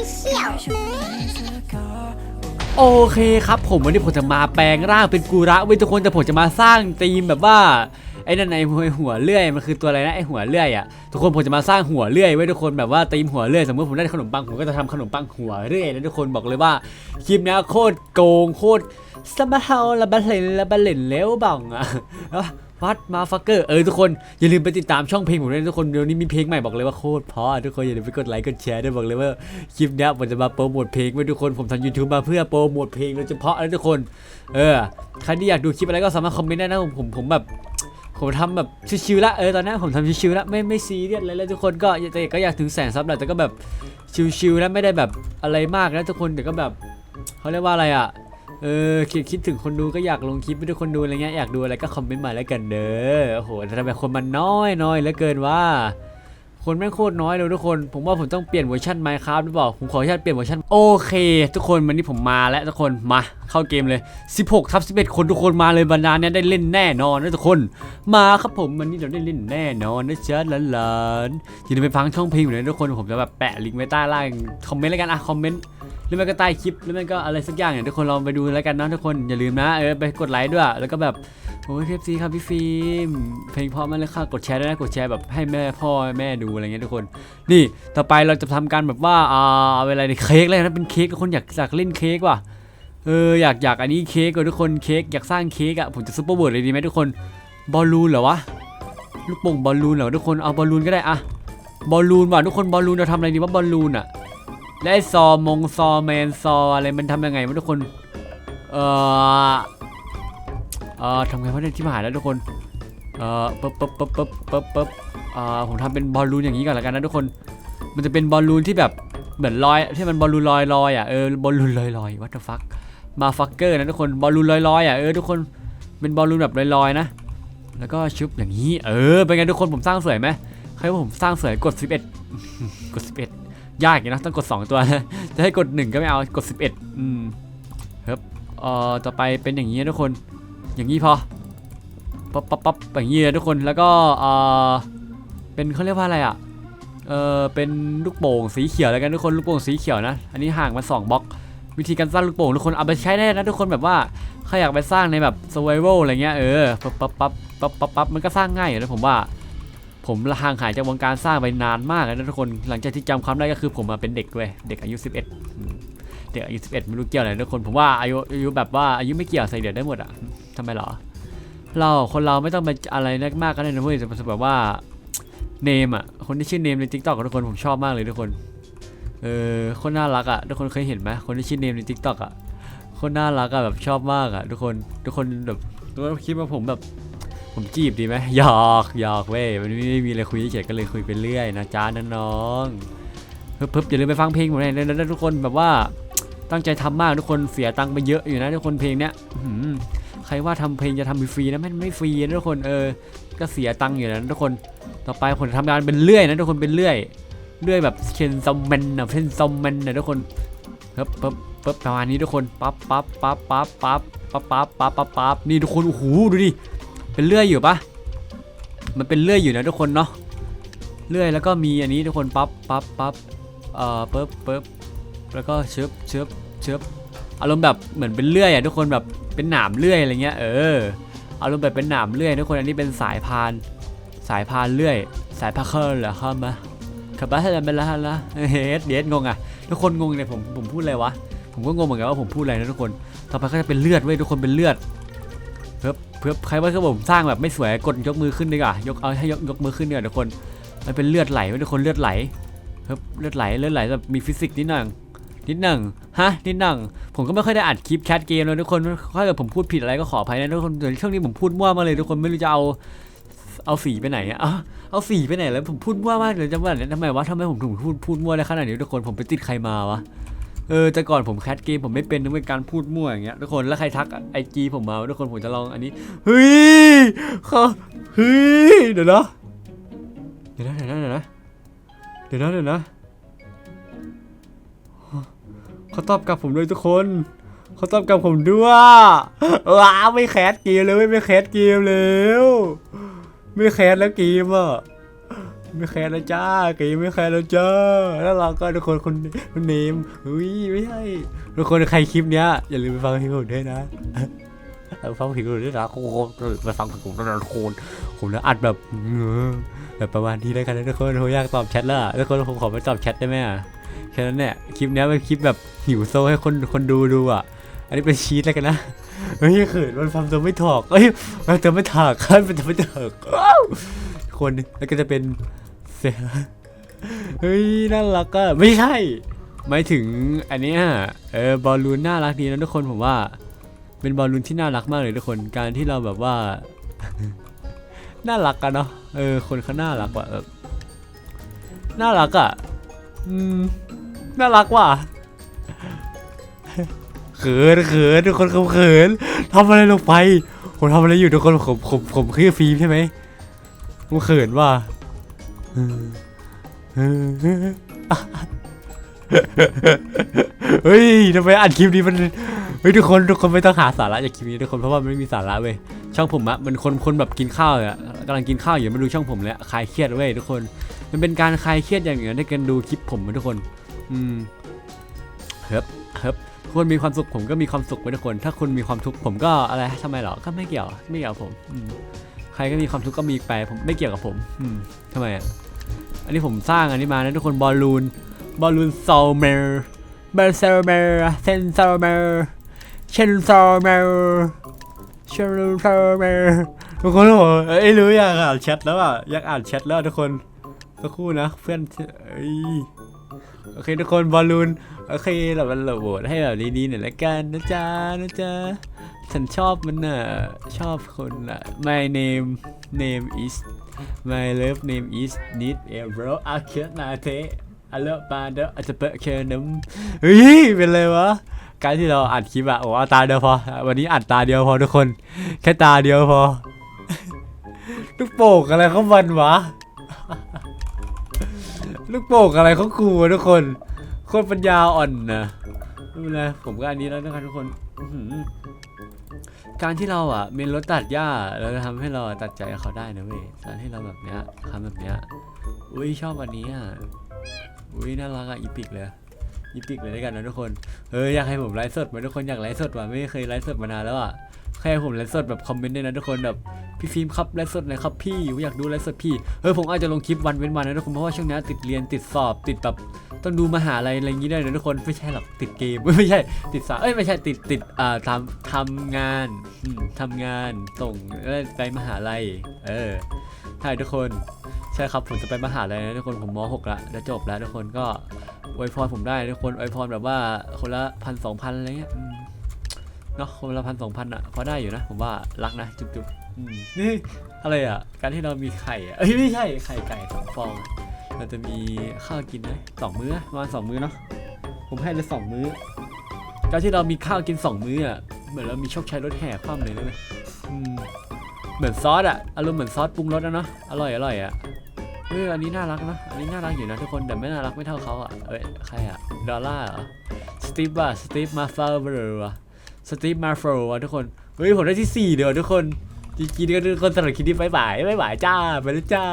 Official โอเคครับผมวันนี้ผมจะมาแปลงร่างเป็นกูระเว้ยทุกคนแต่ผมจะมาสร้างธีมแบบว่าไอ้นั่นไอ้หัวเลื่อยมันคือตัวอะไรนะไอ้หัวเลื่อยอะทุกคนผมจะมาสร้างหัวเลื่อยไว้ทุกคนแบบว่าธีมหัวเลื่อยสมมติผมได้ขนมปังผมก็จะทำขนมปังหัวเลื่อยนะทุกคนบอกเลยว่าคลิปนี้โคตรโกงโคตรสมาเฮาละบัลเลนละบัลเลนแล้วบังอะ วัดมาฟักเกอร์เออทุกคนอย่าลืมไปติดตามช่องเพลงผมด้วยทุกคนเดี๋ยวนี้มีเพลงใหม่บอกเลยว่าโคตรเพราะทุกคนอย่าลืมไปกดไลค์กดแชร์ด้วยบอกเลยว่าคลิปนี้ผมจะมาโปรโมทเพลงไว้ทุกคนผมทำ YouTube มาเพื่อโปรโมทเพลงโดยเฉพาะนะทุกคน เออใครที่อยากดูคลิปอะไรก็สามารถคอมเมนต์ได้นะผมผมผมแบบผมทำแบบชิวๆละเออตอนนี้ผมทำชิวๆละไม่ไม่ซีเรียสอะไรแล้วทุกคนก็แต่ก็อยากถึงแสนซับแหละแต่ก็แบบชิวๆนะไม่ได้แบบอะไรมากนะทุกคนแต่ก็แบบเขาเรียกว่าอะไรอะ เออคิดคิดถึงคนดูก็อยากลงคลิปให้ทุกคนดูอะไรเงี้ยอยากดูอะไรก็คอมเมนต์มาแล้วกันเด้อโอ้โหทำไมคนมันน้อยน้อยเหลือเกินว่า คนแม่งโคตรน้อยเลยทุกคน ผมว่าผมต้องเปลี่ยนเวอร์ชัน Minecraft หรือเปล่าผมขออนุญาตเปลี่ยนเวอร์ชันโอเค ทุกคนวันนี้ผมมาแล้วทุกคนมาเข้าเกมเลย 16ทับ11 คนทุกคนมาเลยบรรดาเนี้ยได้เล่นแน่นอนนะทุกคน มาครับผมวันนี้เราได้เล่นแน่นอนนะเจ๊ะหลานๆอย่าลืมไปฟังช่องเพลงอยู่นะทุกคนผมจะแบบแปะลิงก์ไว้ใต้ล่างคอมเมนต์แล้วกันอะคอมเมนต์ รือไม่ก็ใต้คลิปหรือไม่ก็อะไรสักอย่างเนี่ยทุกคนลองไปดูแล้วกันเนาะทุกคนอย่าลืมนะเออไปกดไลค์ด้วย แล้วก็แบบโอ้ยเคฟซีครับพี่ฟิล์มเพลงเพราะมากเลยค่ะกดแชร์ด้วยนะกดแชร์แบบให้แม่พ่อแม่ดูอะไรเงี้ยทุกคน นี่ต่อไปเราจะทำการแบบว่าอ่าเอาอะไรในเค้กเลยนะเป็นเค้กทุกคนอยากอยากเล่นเค้กว่ะเอออยากอยากอันนี้เค้กว่ะทุกคนเค้กอยากสร้างเค้กอะผมจะซุปเปอร์เวิร์ดเลยดีไหมทุกคนบอลลูนเหรอวะลูกโป่งบอลลูนเหรอทุกคนเอาบอลลูนก็ได้อะบอลลูนว่ะทุกคนบอลลูนเราทำอะไรดีว่าบอลลูนอะ และไอ้ซอมงซอแมนซออะไรมันทำยังไงวะทุกคน เออเออทำไงวะเนี่ยที่มหายแล้วทุกคน เออปึ๊บปึ๊บปึ๊บปึ๊บปึ๊บปึ๊บอ่าผมทำเป็นบอลลูนอย่างนี้ก่อนละกันนะทุกคน มันจะเป็นบอลลูนที่แบบเหมือนลอยที่มันบอลลูนลอยลอยอะเออบอลลูนลอยลอยวัตถุฟักมาฟักเกอร์นะทุกคนบอลลูนลอยลอยอะเออทุกคนเป็นบอลลูนแบบลอยลอยนะ แล้วก็ชุบอย่างนี้ เออเป็นไงทุกคนผมสร้างสวยไหมใครว่าผมสร้างสวยกด 11 กด 11 ยากอย่างนะต้องกด 2 ตัวนะจะให้กด 1 ก็ไม่เอากด 11 อืมครับเอ่อต่อไปเป็นอย่างนี้ทุกคนอย่างนี้พอปั๊บปั๊บปั๊บอย่างนี้ทุกคนแล้วก็เอ่อเป็นเขาเรียกว่าอะไรอะเออเป็นลูกโป่งสีเขียวแล้วกันทุกคนลูกโป่งสีเขียวนะอันนี้ห่างมา2บล็อกวิธีการสร้างลูกโป่งทุกคนเอาไปใช้ได้นะทุกคนแบบว่าใครอยากไปสร้างในแบบ survival อะไรเงี้ยเออปั๊บปั๊บปั๊บปั๊บปั๊บปั๊บมันก็สร้างง่ายอยู่นะผมว่า ผมห่างหายจากวงการสร้างไปนานมากเลยนะทุกคน หลังจากที่จำความได้ก็คือผมมาเป็นเด็กเว้ยเด็กอายุ 11อืมเด็กอายุ 11ไม่รู้เกี่ยวอะไรทุกคน ผมว่าอายุอายุแบบว่าอายุไม่เกี่ยวใส่เดือดได้หมดอะทำไมหรอ เราคนเราไม่ต้องไปอะไรมากก็ได้นะเว้ยแต่แบบว่าเนมอะคนที่ชื่อเนมในทิกตอกทุกคนผมชอบมากเลยทุกคนเออคนน่ารักอะทุกคนเคยเห็นไหมคนที่ชื่อเนมในทิกตอกอะคนน่ารักอะแบบชอบมากอะทุกคนทุกคนแบบทุกคนคิดว่าผมแบบ ผมจีบดีไหมหยอกหยอกเว้ยมันไม่ไม่มีอะไรคุยเฉยก็เลยคุยไปเรื่อยนะจ้าน้องๆเพิ่มๆอย่าลืมไปฟังเพลงผมหน่อยนะนะทุกคนแบบว่าตั้งใจทำมากทุกคนเสียตังค์ไปเยอะอยู่นะทุกคนเพลงเนี้ยใครว่าทำเพลงจะทำฟรีนะไม่ไม่ฟรีนะทุกคนเออ ก็เสียตังค์อยู่นะทุกคนต่อไปผมจะทำงานเป็นเลื่อยนะทุกคนเป็นเลื่อยเลื่อยแบบเชนซอมแมนนะเชนซอมแมนนะทุกคนปึ๊บปึ๊บปึ๊บประมาณนี้ทุกคนปั๊บปั๊บปั๊บปั๊บปั๊บปั๊บปั๊บปั๊บปั๊บปั๊บนี่ทุกคนโอ้โหดูดิ เป็นเลื่อยอยู่ปะมันเป็นเลื่อยอยู่นะทุกคนเนาะเลื่อยแล้วก็มีอันนี้ทุกคนปั๊บปั๊บปั๊บเอ่อปึ๊บปึ๊บแล้วก็เชิบเชิบเชิบอารมณ์แบบเหมือนเป็นเลื่อยอะทุกคนแบบเป็นหนามเลื่อยอะไรเงี้ยเอออารมณ์แบบเป็นหนามเลื่อยทุกคนอันนี้เป็นสายพาน สายพานเลื่อย สายพาเคอร์เหรอครับมาขับบ้านอะไรไปแล้วละเฮดเดดงงอะทุกคนงงเนี่ยผมผมพูดอะไรวะผมก็งงเหมือนกันว่าผมพูดอะไรนะทุกคน ต่อไปก็จะเป็นเลือดเว้ยทุกคนเป็นเลือด พื่อเพื่อใครว่าคือผมสร้างแบบไม่สวยกดยกมือขึ้นดีกว่ายกเอาให้ยกยกมือขึ้นดีกว่าทุกคนมันเป็นเลือดไหลทุกคนเลือดไหลเฮ้ยเลือดไหลเลือดไหลแบบมีฟิสิกส์นิดหน่อยนิดหนึ่งฮะนิดหนึ่งผมก็ไม่ค่อยได้อัดคลิปแคทเกมเลยทุกคนถ้าเกิดผมพูดผิดอะไรก็ขออภัยนะทุกคนเดี๋ยวช่วงนี้ผมพูดมั่วมาเลยทุกคนไม่รู้จะเอาเอาสีไปไหนอะเอาเอาสีไปไหนแล้วผมพูดมั่วมากเลยจังหวะนี้ทำไมวะทำไมผมถึงพูดพูดมั่วได้ขนาดนี้ทุกคนผมไปติดใครมาวะ เออแต่ก่อนผมแคสเกมผมไม่เป็นนึกเป็นการพูดมั่วอย่างเงี้ยทุกคนแล้วใครทักไอจีผมมาทุกคนผมจะลองอันนี้เฮ้ยเขาเฮ้ยเดี๋ยวนะเดี๋ยวนะเดี๋ยวนะเดี๋ยวนะเดี๋ยวนะเดี๋ยวนะเขาตอบกลับผมด้วยทุกคนเขาตอบกลับผมด้วยว้าไม่แคสเกมเลยไม่แคสเกมแล้ว ไม่แคสแล้วเกมอะ ไม่แคร์แล้วจ้าเกย์ไม่แคร์แล้วจ้าแล้วเราก็ทุกคนคนคนเนมเฮ้ยไม่ใช่ทุกคนใครคลิปเนี้ยอย่าลืมไปฟังเพลงผมด้วยนะเอาฟังเพลงผมด้วยนะโคตรมาฟังเพลงผมด้วยนะทุกคนผมนะอัดแบบเออแบบประมาณที่ได้กันนะทุกคนผมอยากตอบแชทแล้วอะทุกคนผมขอไปตอบแชทได้ไหมอะแค่นั้นเนี่ยคลิปเนี้ยเป็นคลิปแบบหิวโซให้คนคนดูดูอะ อันนี้เป็นชีตแล้วกันนะเฮ้ยเขินมันทำตัวไม่ถอกเอ้ยมันจะไม่ถากครับมันจะไม่ถากคนแล้วก็จะเป็น สียเฮ้ยน่ารักอะไม่ใช่หมายถึงอันเนี้ยเออบอลลูนน่ารักดีนะทุกคนผมว่า เป็นบอลลูนที่น่ารักมากเลยทุกคนการที่เราแบบว่า น่ารักกันเนาะเออ คนเขาน่ารักว่ะแบบน่ารักอะอืมน่ารักว่ะเขินเขินทุกคนเขาเขินทำอะไรลงไปผมทำอะไรอยู่ทุกคนผมผมผมคือฟิล์มใช่ไหมผมเขินว่ะ เฮ้ยทำไมอัดคลิปนี้มันเฮ้ยทุกคนทุกคนไม่ต้องหาสาระจากคลิปนี้ทุกคนเพราะว่ามันไม่มีสาระเว้ยช่องผมอะมันคนคนแบบกินข้าวอะกำลังกินข้าวอยู่มาดูช่องผมเลยอะคลายเครียดเว้ยทุกคน มันเป็นการคลายเครียดอย่างหนึ่งนะในการดูคลิปผมทุกคน อืมเฮ้บเฮ้บคนมีความสุขผมก็มีความสุขไว้ทุกคน ถ้าคุณมีความทุกข์ผมก็อะไรทำไมหรอก็ไม่เกี่ยวไม่เกี่ยวผมอืม ใครก็มีความทุกข์ก็มีไปผมไม่เกี่ยวกับผมอืมทำไมอะอันนี้ผมสร้างอันนี้มานะทุกคนบอลลูนบอลลูนโซเมอร์เบอร์เซอร์เมอร์เซนเซอร์เมอร์เชนเซอร์เมอร์เชนเซอร์เมอร์ทุกคนบอกเอ้ยรู้อยากอ่านแชทแล้วอะอยากอ่านแชทแล้วทุกคนสักครู่นะเพื่อนเอ้ย โอเคทุกคนบอลลูนโอเคเรามันเราโหวตให้แบบดีๆหน่อยละกันนะจ๊ะนะจ๊ะฉันชอบมันน่ะชอบคนอะ my name name is my love name is need a bro I can't not take I love my dog I just put care num เฮ้ยเป็นไรวะการที่เราอัดคลิปอะโอ้อาตาเดียวพอ วันนี้อัดตาเดียวพอทุกคน แค่ตาเดียวพอลูกโป่งอะไรเขามันวะ ลูกโป่งอะไรเขากูวทุกคนโคตรปัญญาอ่อนนะไม่เป็นไรผมก็อันนี้แล้วนะครับทุกคนการที่เราอะมีรถตัดหญ้าเราจะทำให้เราตัดใจเขาได้นะเว้ยการที่เราแบบเนี้ยทำแบบเนี้ยอุ้ยชอบอันนี้อะอุ้ยน่ารักอะอีพิกเลยอีพิกเลยด้วยกันนะทุกคนเอออยากให้ผมไลฟ์สดไหมทุกคนอยากไลฟ์สดว่ะไม่เคยไลฟ์สดมานานแล้วอะ ให้ผมไลฟ์สดแบบคอมเมนต์ด้วยนะทุกคนแบบพี่ฟิล์มครับไลฟ์สดหน่อยครับพี่อยากดูไลฟ์สดพี่เออผมอาจจะลงคลิปวันเว้นวันนะทุกคนเพราะว่าช่วงนี้ติดเรียนติดสอบติดแบบต้องดูมหาลัยอะไรอย่างนี้ได้นะทุกคนไม่ใช่หรอกติดเกมไม่ใช่ติดสาเอ้ยไม่ใช่ติดติดอ่าทำทำงานทำงานส่งไปมหาลัยเออใช่ทุกคนใช่ครับผมจะไปมหาลัยนะทุกคนผมม .6 ละจะจบแล้วทุกคนก็อวยพรผมได้ทุกคนอวยพรแบบว่าคนละพันสองพันอะไรเงี้ย เนาะคนละพันสองพันอะพอได้อยู่นะ ผมว่ารักนะ จุ๊บจุ๊บอืมนี่อะไรอะ การที่เรามีไข่อะเอ้ยไม่ใช่ไข่ไก่สองฟองเราจะมีข้าวกินไหมสองมื้อประมาณสองมื้อเนาะผมให้เลยสองมื้อ การที่เรามีข้าวกินสองมื้ออะเหมือนเรามีโชคชัยรถแห่คว่ำเลยนะเว้ยอืมเหมือนซอสอะอารมณ์เหมือนซอสปรุงรสนะเนาะอร่อยอร่อยอะเฮ้ยอันนี้น่ารักนะอันนี้น่ารักอยู่นะทุกคนแต่ไม่น่ารักไม่เท่าเขาอะเอ้ยใครอะดอลล่าเหรอสตีฟว่ะสตีฟมาฟาเบอร์ว่ะ สตีฟมาฟโฟว่ะทุกคน เฮ้ย ผมได้ที่สี่เดียวทุกคนจริงๆก็ทุกคนสำหรับคลิปนี้บายบายบายบายจ้า ไปแล้วจ้า